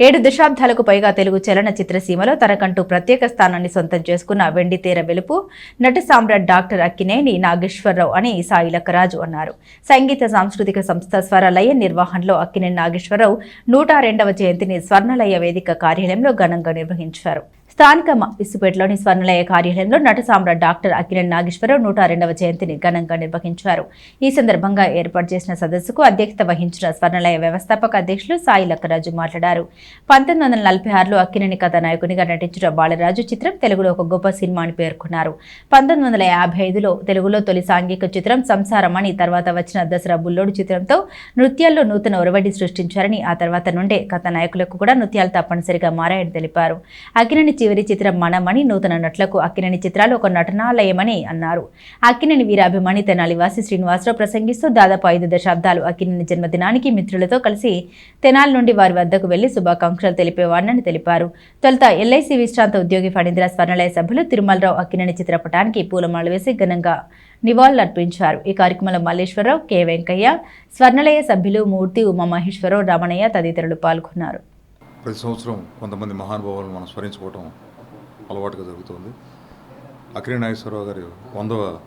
ఏడు దశాబ్దాలకు పైగా తెలుగు చలనచిత్రసీమలో తనకంటూ ప్రత్యేక స్థానాన్ని సొంతం చేసుకున్న వెండితేర వెలుపు నట సామ్రాట్ డాక్టర్ అక్కినేని నాగేశ్వరరావు అని సాయి లక్కరాజు అన్నారు. సంగీత సాంస్కృతిక సంస్థ స్వరలయ నిర్వహణలో అక్కినేని నాగేశ్వరరావు నూట రెండవ జయంతిని స్వర్ణలయ వేదిక కార్యాలయంలో ఘనంగా నిర్వహించారు. స్థానిక మ- ఇసుపేటలోని స్వర్ణలయ కార్యాలయంలో నట సామ్రాట్ డాక్టర్ అకిరణ్ నాగేశ్వరరావు నూట రెండవ జయంతిని ఘనంగా నిర్వహించారు. ఈ సందర్భంగా ఏర్పాటు చేసిన సదస్సుకు అధ్యక్షత వహించిన స్వర్ణలయ వ్యవస్థాపక అధ్యక్షులు సాయి లక్కరాజు మాట్లాడారు. పంతొమ్మిది వందల నలభై ఆరులో అక్కినేని కథానాయకునిగా నటించిన బాలరాజు చిత్రం తెలుగులో ఒక గొప్ప సినిమా అని పేర్కొన్నారు. పంతొమ్మిది వందల యాభై ఐదులో తెలుగులో తొలి సాంఘిక చిత్రం సంసారం అని తర్వాత వచ్చిన దసరా బుల్లోడు చిత్రంతో నృత్యాల్లో నూతన ఒరవడి సృష్టించారని ఆ తర్వాత నుండే కథానాయకులకు కూడా నృత్యాలు తప్పనిసరిగా మారాయని తెలిపారు. అక్కినేని చివరి చిత్రం మనమని నూతన నటులకు అక్కినేని చిత్రాలు ఒక నటనాలయమని అన్నారు. అక్కినేని వీరాభిమాని తెనాలి వాసి శ్రీనివాసరావు ప్రసంగిస్తూ దాదాపు ఐదు దశాబ్దాలు అక్కినేని జన్మదినానికి మిత్రులతో కలిసి తెనాలి నుండి వారి వద్దకు వెళ్ళి శుభాకాంక్షలు తెలిపేవాడినని తెలిపారు. తొలుత ఎల్ఐసి విశ్రాంత ఉద్యోగి ఫణీంద్ర స్వర్ణలయ సభ్యులు తిరుమలరావు అక్కినేని చిత్రపటానికి పూలమాల వేసి ఘనంగా నివాళులర్పించారు. ఈ కార్యక్రమంలో మల్లేశ్వరరావు కె వెంకయ్య స్వర్ణలయ సభ్యులు మూర్తి ఉమామహేశ్వరరావు రమణయ్య తదితరులు పాల్గొన్నారు. ప్రతి సంవత్సరం కొంతమంది మహానుభావులను మనం స్మరించుకోవటం అలవాటుగా జరుగుతుంది. అక్కినే నాగేశ్వరరావు గారి వందవ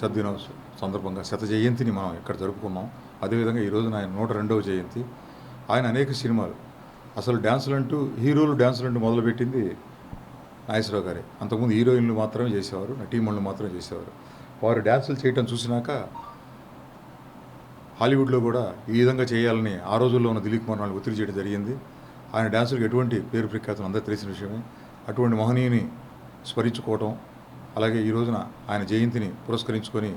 శతదినోత్సవం సందర్భంగా శత జయంతిని మనం ఇక్కడ జరుపుకున్నాం. అదేవిధంగా ఈ రోజున ఆయన నూట రెండవ జయంతి. ఆయన అనేక సినిమాలు అసలు డ్యాన్సులు అంటూ హీరోలు డ్యాన్సులు అంటూ మొదలుపెట్టింది నాగేశ్వరరావు గారే. అంతకుముందు హీరోయిన్లు మాత్రమే చేసేవారు నటీమణులు మాత్రమే చేసేవారు. వారు డ్యాన్సులు చేయటం చూసినాక హాలీవుడ్లో కూడా ఈ విధంగా చేయాలని ఆ రోజుల్లో ఉన్న దిలీప్ కుమార్ ఒత్తిడి చేయడం జరిగింది. ఆయన డ్యాన్సులకు ఎటువంటి పేరు ప్రఖ్యాతం అందరూ తెలిసిన విషయమే. అటువంటి మహనీయుని స్మరించుకోవటం అలాగే ఈ రోజున ఆయన జయంతిని పురస్కరించుకొని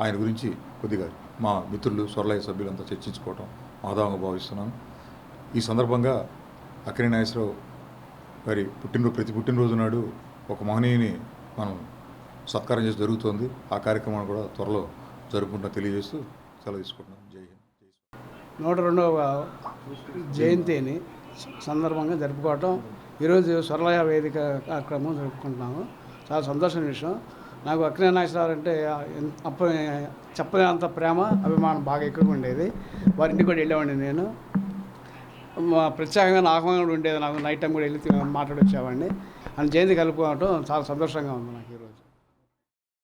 ఆయన గురించి కొద్దిగా మా మిత్రులు స్వర్లయ సభ్యులంతా చర్చించుకోవటం మాధవంగా భావిస్తున్నాను ఈ సందర్భంగా అక్కినే నాగేశ్వరరావు గారి పుట్టినరోజు ప్రతి పుట్టినరోజు నాడు ఒక మహనీయుని మనం సత్కారం చేసి జరుగుతోంది. ఆ కార్యక్రమాన్ని కూడా త్వరలో జరుపుకుంటా తెలియజేస్తూ సెలవు తీసుకుంటున్నాం. జై హింద్. నూట రెండవ జయంతిని సందర్భంగా జరుపుకోవటం. ఈరోజు స్వర్లయ వేదిక కార్యక్రమం జరుపుకుంటున్నాము. చాలా సంతోషమైన విషయం. నాకు అక్కినే నాగేశ్వరరావు అంటే అప్ప చెప్పలేనంత ప్రేమ అభిమానం బాగా ఎక్కువగా ఉండేది. వారి ఇంటికి కూడా వెళ్ళేవాడిని నేను. మా ప్రత్యేకంగా నాకు కూడా ఉండేది. నాకు నైట్ టైం కూడా వెళ్ళి మాట్లాడి వచ్చేవాడిని జయంతి కలుపుకోవటం చాలా సంతోషంగా ఉంది నాకు ఈరోజు.